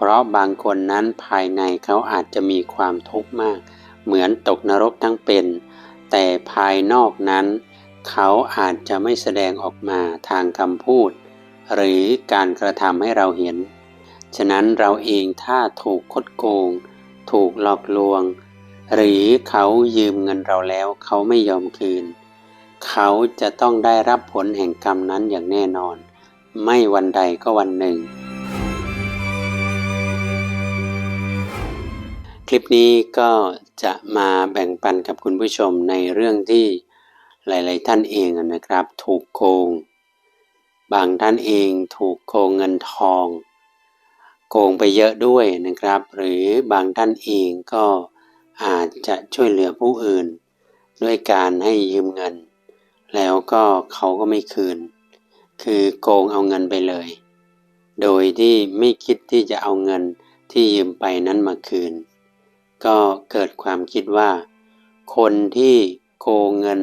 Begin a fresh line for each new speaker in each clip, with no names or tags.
เพราะบางคนนั้นภายในเขาอาจจะมีความทุกข์มาก เหมือนตกนรกทั้งเป็น แต่ภายนอกนั้น เขาอาจจะไม่แสดงออกมาทางคำพูด หรือการกระทำให้เราเห็น ฉะนั้นเราเองถ้าถูกคดโกง ถูกหลอกลวง หรือเขายืมเงินเราแล้วเขาไม่ยอมคืน เขาจะต้องได้รับผลแห่งกรรมนั้นอย่างแน่นอน ไม่วันใดก็วันหนึ่ง คลิปนี้ก็จะมาแบ่งปันกับคุณผู้ชมในเรื่องที่หลาย ๆ ท่านเองนะครับ ถูกโกง บางท่านเองถูกโกงเงินทอง โกงไปเยอะด้วยนะครับ หรือบางท่านเองก็อาจจะช่วยเหลือผู้อื่น ด้วยการให้ยืมเงิน แล้วก็เขาก็ไม่คืน คือโกงเอาเงินไปเลย โดยที่ไม่คิดที่จะเอาเงินที่ยืมไปนั้นมาคืน ก็เกิดความคิดว่า คนที่โกงเงิน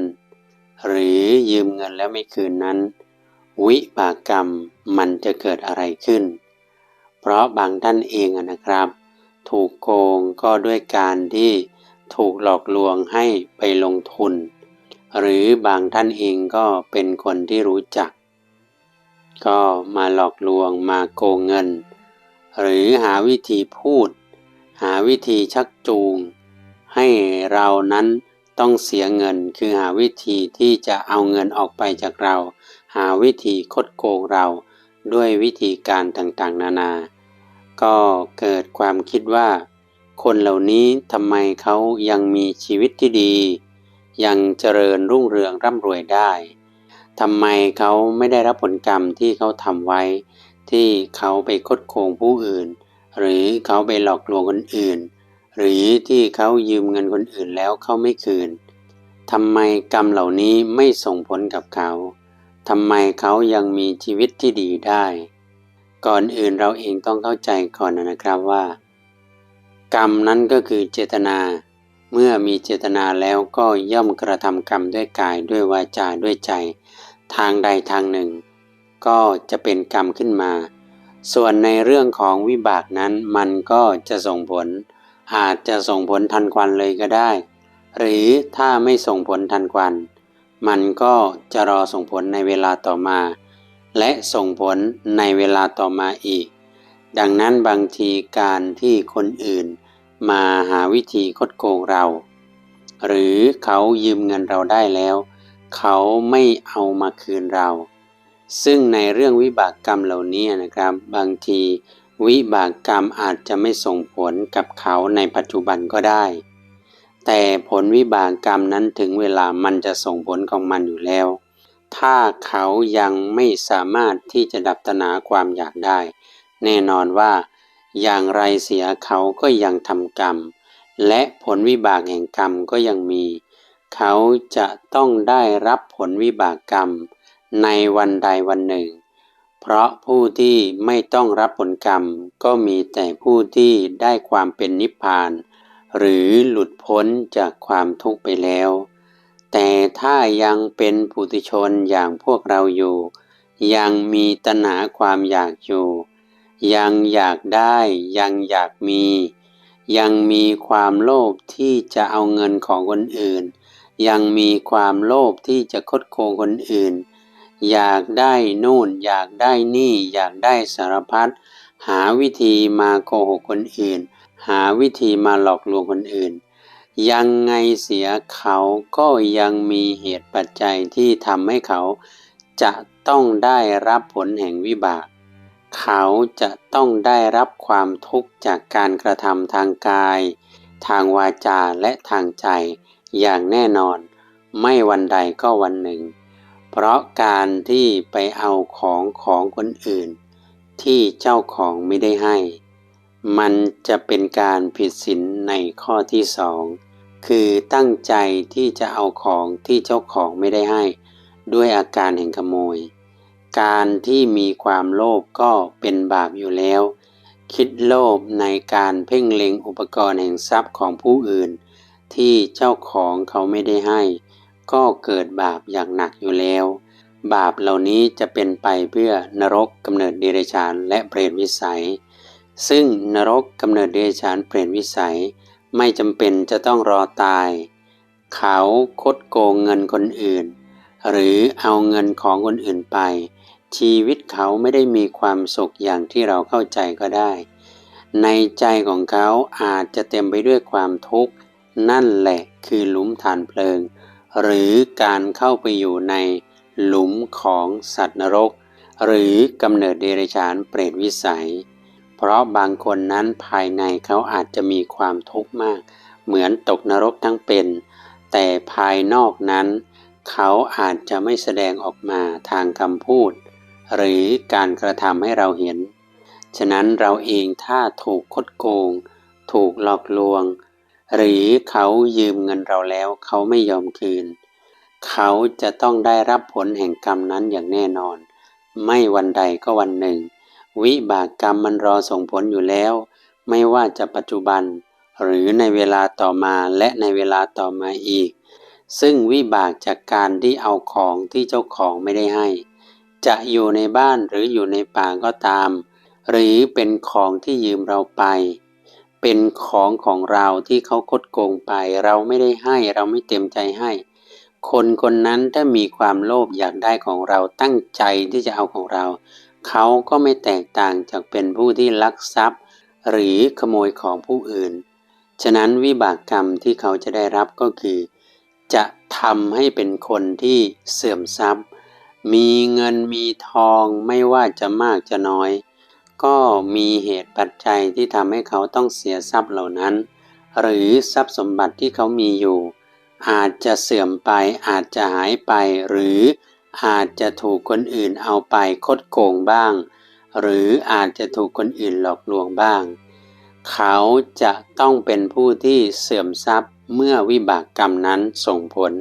หรือยืมเงินแล้วไม่คืนนั้น วิบากกรรมมันจะเกิดอะไรขึ้น เพราะบางท่านเองนะครับ ถูกโกงก็ด้วยการที่ถูกหลอกลวงให้ไปลงทุน หรือบางท่านเองก็เป็นคนที่รู้จัก ก็มาหลอกลวงมาโกงเงิน หรือหาวิธีพูด หาวิธีชักจูง ให้เรานั้นต้องเสียเงิน คือหาวิธีที่จะเอาเงินออกไปจากเรา หาวิธีคดโกงเราด้วยวิธีการต่างๆ นานา ก็เกิดความคิดว่า คนเหล่านี้ทำไมเขายังมีชีวิตที่ดี ยังเจริญรุ่งเรืองร่ำรวยได้ทำไมเขาไม่ได้รับผลกรรมที่เขาทำไว้ ที่เขาไปคดโกงผู้อื่น หรือเขาไปหลอกลวงคนอื่น หรือที่เขายืมเงินคนอื่นแล้วเขาไม่คืนทำไมกรรมเหล่านี้ไม่ส่งผลกับเขาทำไมเขายังมีชีวิตที่ดีได้ ก่อนอื่นเราเองต้องเข้าใจก่อนนะครับว่า กรรมนั้นก็คือเจตนา เมื่อมีเจตนาแล้วก็ย่อมกระทำกรรมด้วยกายด้วยวาจาด้วยใจ ทางใดทางหนึ่ง ก็จะเป็นกรรมขึ้นมา ส่วนในเรื่องของวิบากนั้นมันก็จะส่งผล อาจจะส่งผลทันควันเลยก็ได้ หรือถ้าไม่ส่งผลทันควัน มันก็จะรอส่งผลในเวลาต่อมา และส่งผลในเวลาต่อมาอีก ดังนั้นบางทีการที่คนอื่น มาหาวิธีคดโกงเรา หรือเขายืมเงินเราได้แล้ว เขาไม่เอามาคืนเรา ซึ่งในเรื่องวิบากกรรมเหล่านี้นะครับ บางที วิบากกรรมอาจจะไม่ส่งผลกับเขาในปัจจุบันก็ได้ แต่ผลวิบากกรรมนั้นถึงเวลามันจะส่งผลของมันอยู่แล้ว ถ้าเขายังไม่สามารถที่จะดับตนาความอยากได้ แน่นอนว่า อย่างไรเสียเขาก็ยังทำกรรม และผลวิบากแห่งกรรมก็ยังมี เขาจะต้องได้รับผลวิบากกรรม ในวันใดวันหนึ่ง เพราะผู้ที่ไม่ต้องรับผลกรรม ก็มีแต่ผู้ที่ได้ความเป็นนิพพาน หรือหลุดพ้นจากความทุกข์ไปแล้ว แต่ถ้ายังเป็นปุถุชนอย่างพวกเราอยู่ ยังมีตนาความอยากอยู่ ยังอยากได้ยังอยากมี ยังมีความโลภที่จะเอาเงินของคนอื่นยังมีความโลภที่จะคดโกงคนอื่น อยากได้นู่น อยากได้นี่ อยากได้สารพัดหาวิธีมาโกหกคนอื่น หาวิธีมาหลอกลวงคนอื่น ยังไงเสียเขาก็ยังมีเหตุปัจจัยที่ทำให้เขาจะต้องได้รับผลแห่งวิบาก เขาจะต้องได้รับความทุกข์จากการกระทำทางกาย ทางวาจาและทางใจ อย่างแน่นอน ไม่วันใดก็วันหนึ่ง เพราะการที่ไปเอาของของคนอื่น ที่เจ้าของไม่ได้ให้ มันจะเป็นการผิดศีลในข้อที่สองคือตั้งใจที่จะเอาของที่เจ้าของไม่ได้ให้ ด้วยอาการแห่งขโมย การที่มีความโลภก็เป็นบาปอยู่แล้ว คิดโลภในการเพ่งเล็งอุปกรณ์แห่งทรัพย์ของผู้อื่น ที่เจ้าของเขาไม่ได้ให้ ก็เกิดบาปอย่างหนักอยู่แล้ว บาปเหล่านี้จะเป็นไปเพื่อนรกกำเนิดเดรัจฉานและเปรตวิสัย ซึ่งนรกกำเนิดเดชานเปลี่ยนวิสัย ไม่จำเป็นจะต้องรอตาย เขาคดโกงเงินคนอื่น หรือเอาเงินของคนอื่นไป ชีวิตเขาไม่ได้มีความสุขอย่างที่เราเข้าใจก็ได้ ในใจของเขาอาจจะเต็มไปด้วยความทุกข์นั่นแหละคือหลุมฐานเพลิง หรือการเข้าไปอยู่ในหลุมของสัตว์นรก หรือกำเนิดเดรัจฉานเปรตวิสัย เพราะบางคนนั้นภายในเขาอาจจะมีความทุกข์มาก เหมือนตกนรกทั้งเป็น แต่ภายนอกนั้น เขาอาจจะไม่แสดงออกมาทางคำพูด หรือการกระทำให้เราเห็น ฉะนั้นเราเองถ้าถูกคดโกง ถูกหลอกลวง หรือเขายืมเงินเราแล้วเขาไม่ยอมคืน เขาจะต้องได้รับผลแห่งกรรมนั้นอย่างแน่นอน ไม่วันใดก็วันหนึ่ง วิบากกรรมมันรอส่งผลอยู่แล้ว ไม่ว่าจะปัจจุบัน หรือในเวลาต่อมาและในเวลาต่อมาอีก ซึ่งวิบากจากการที่เอาของที่เจ้าของไม่ได้ให้ จะอยู่ในบ้านหรืออยู่ในป่าก็ตาม หรือเป็นของที่ยืมเราไป เป็นของของเราที่เขาคดโกงไป เราไม่ได้ให้เราไม่เต็มใจให้ คนคนนั้นถ้ามีความโลภอยากได้ของเราตั้งใจที่จะเอาของเรา เขาก็ไม่แตกต่างจากเป็นผู้ที่ลักทรัพย์ หรือขโมยของผู้อื่น ฉะนั้นวิบากกรรมที่เขาจะได้รับก็คือ จะทำให้เป็นคนที่เสื่อมทรัพย์ มีเงินมีทองไม่ว่าจะมากจะน้อย ก็มีเหตุปัจจัยที่ทำให้เขาต้องเสียทรัพย์เหล่านั้น หรือทรัพย์สมบัติที่เขามีอยู่ อาจจะเสื่อมไปอาจจะหายไป หรืออาจจะถูกคนอื่นเอาไปคดโกงบ้าง หรืออาจจะถูกคนอื่นหลอกลวงบ้าง เขาจะต้องเป็นผู้ที่เสื่อมทรัพย์เมื่อวิบากกรรมนั้นส่งผล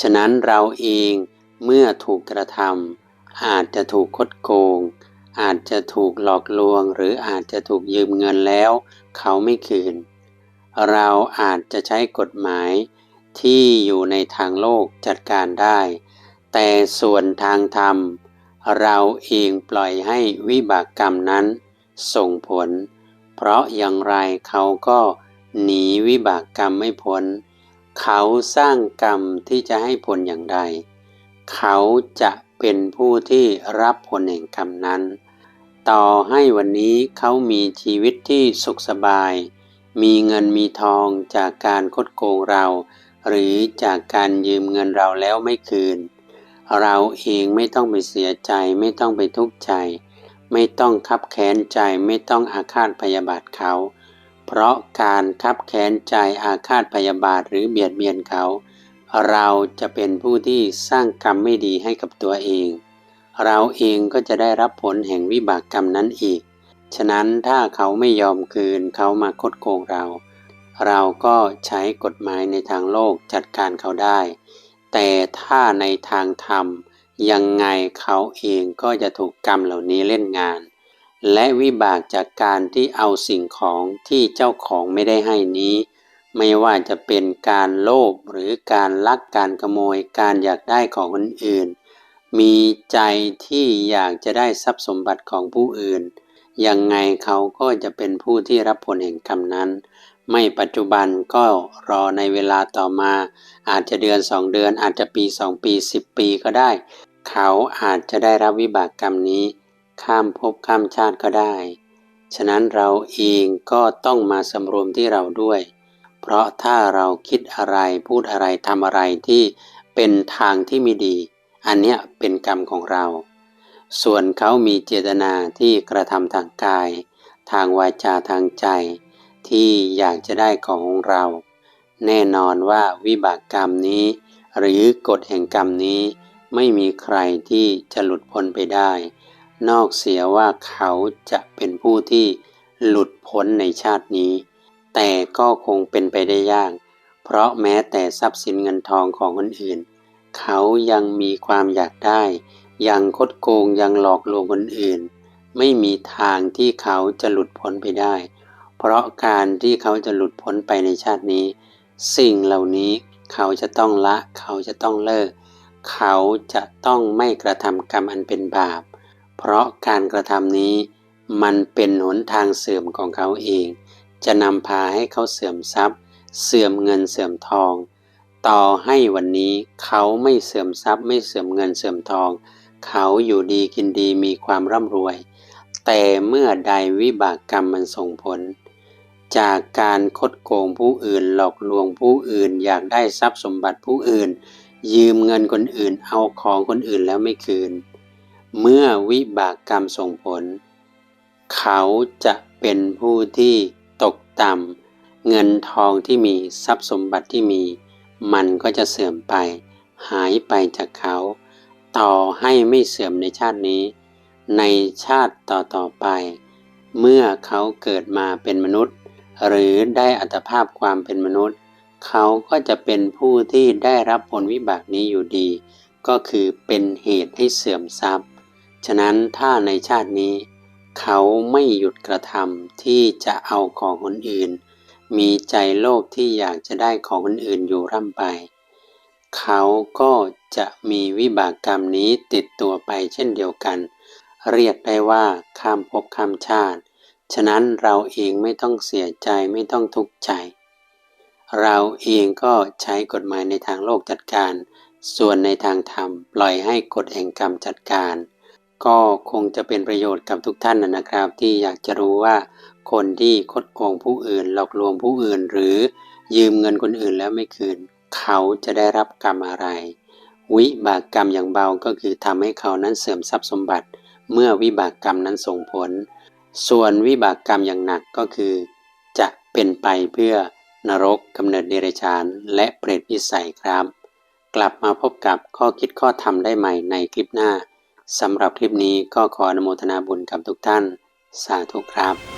ฉะนั้นเราเองเมื่อถูกกระทำอาจจะถูกคดโกง อาจจะถูกหลอกลวง หรืออาจจะถูกยืมเงินแล้ว เขาไม่คืน เราอาจจะใช้กฎหมายที่อยู่ในทางโลกจัดการได้ แต่ส่วนทางธรรม เราเองปล่อยให้วิบากกรรมนั้น ส่งผล เพราะอย่างไรเขาก็หนีวิบากกรรมไม่พ้น เขาสร้างกรรมที่จะให้ผลอย่างใด เขาจะเป็นผู้ที่รับผลแห่งกรรมนั้น ต่อให้วันนี้เขามีชีวิตที่สุขสบาย มีเงินมีทองจากการคดโกงเรา หรือจากการยืมเงินเราแล้วไม่คืน เราเองไม่ต้องไปเสียใจไม่ต้องไปทุกข์ใจ ไม่ต้องคับแค้นใจไม่ต้องอาฆาตพยาบาทเขา เพราะการคับแค้นใจอาฆาตพยาบาทหรือเบียดเบียนเขา เราจะเป็นผู้ที่สร้างกรรมไม่ดีให้กับตัวเอง เราเองก็จะได้รับผลแห่งวิบากกรรมนั้นอีก ฉะนั้นถ้าเขาไม่ยอมคืนเขามาคดโกงเรา เราก็ใช้กฎหมายในทางโลกจัดการเขาได้ แต่ถ้าในทางธรรม ยังไงเขาเองก็จะถูกกรรมเหล่านี้เล่นงาน และวิบากจากการที่เอาสิ่งของที่เจ้าของไม่ได้ให้นี้ ไม่ว่าจะเป็นการโลภหรือการลักการขโมยการอยากได้ของคนอื่น มีใจที่อยากจะได้ทรัพย์สมบัติของผู้อื่น ยังไงเขาก็จะเป็นผู้ที่รับผลแห่งกรรมนั้น ไม่ปัจจุบันก็รอในเวลาต่อมา อาจจะเดือนสองเดือน อาจจะปีสองปีสิบปีก็ได้ เขาอาจจะได้รับวิบากกรรมนี้ ข้ามภพข้ามชาติก็ได้ ฉะนั้นเราเองก็ต้องมาสำรวมที่เราด้วย เพราะถ้าเราคิดอะไรพูดอะไรทำอะไรที่เป็นทางที่ไม่ดี อันเนี้ยเป็นกรรมของเรา ส่วนเขามีเจตนาที่กระทำทางกาย ทางวาจาทางใจ ที่อยากจะได้ของเรา แน่นอนว่าวิบากกรรมนี้ หรือกฎแห่งกรรมนี้ ไม่มีใครที่จะหลุดพ้นไปได้ นอกเสียว่าเขาจะเป็นผู้ที่หลุดพ้นในชาตินี้ แต่ก็คงเป็นไปได้ยาก เพราะแม้แต่ทรัพย์สินเงินทองของคนอื่น เขายังมีความอยากได้ ยังคดโกงยังหลอกลวงคนอื่น ไม่มีทางที่เขาจะหลุดพ้นไปได้ เพราะการที่เขาจะหลุดพ้นไปในชาตินี้ สิ่งเหล่านี้เขาจะต้องละ เขาจะต้องเลิก เขาจะต้องไม่กระทำกรรมอันเป็นบาป เพราะการกระทำนี้ มันเป็นหนทางเสื่อมของเขาเอง จะนำพาให้เขาเสื่อมทรัพย์ เสื่อมเงินเสื่อมทอง ต่อให้วันนี้เขาไม่เสื่อมทรัพย์ไม่เสื่อมเงินเสื่อมทอง เขาอยู่ดีกินดีมีความร่ำรวย แต่เมื่อใดวิบากกรรมมันส่งผล จากการคดโกงผู้อื่นหลอกลวงผู้อื่น อยากได้ทรัพย์สมบัติผู้อื่น ยืมเงินคนอื่นเอาของคนอื่นแล้วไม่คืน เมื่อวิบากกรรมส่งผล เขาจะเป็นผู้ที่ตกต่ำเงินทองที่มีทรัพย์สมบัติที่มี มันก็จะเสื่อมไป หายไปจากเขา ต่อให้ไม่เสื่อมในชาตินี้ ในชาติต่อๆไป เมื่อเขาเกิดมาเป็นมนุษย์ หรือได้อัตภาพความเป็นมนุษย์ เขาก็จะเป็นผู้ที่ได้รับผลวิบากนี้อยู่ดี ก็คือเป็นเหตุให้เสื่อมทรัพย์ ฉะนั้นถ้าในชาตินี้ เขาไม่หยุดกระทำที่จะเอาของคนอื่น มีใจโลภที่อยากจะได้ของคนอื่นอยู่ร่ำไป เขาก็จะมีวิบากกรรมนี้ติดตัวไปเช่นเดียวกัน เรียกได้ว่าข้ามภพข้ามชาติ ฉะนั้นเราเองไม่ต้องเสียใจไม่ต้องทุกข์ใจ เราเองก็ใช้กฎหมายในทางโลกจัดการ ส่วนในทางธรรมปล่อยให้กฎแห่งกรรมจัดการ ก็คงจะเป็นประโยชน์กับทุกท่านนะนะครับ ที่อยากจะรู้ว่า คนที่คดโกงผู้อื่นหลอกลวงผู้อื่น หรือยืมเงินคนอื่นแล้วไม่คืน เขาจะได้รับกรรมอะไร วิบากกรรมอย่างเบาก็คือทำให้เขานั้นเสื่อมทรัพย์สมบัติ เมื่อวิบากกรรมนั้นส่งผล ส่วนวิบากกรรมอย่างหนักก็คือ จะเป็นไปเพื่อนรกกำเนิดเดรัจฉาน และเปรตวิสัยครับ กลับมาพบกับข้อคิดข้อธรรมได้ใหม่ในคลิปหน้าสำหรับคลิปนี้ก็ขออนุโมทนาบุญกับทุกท่าน สาธุครับ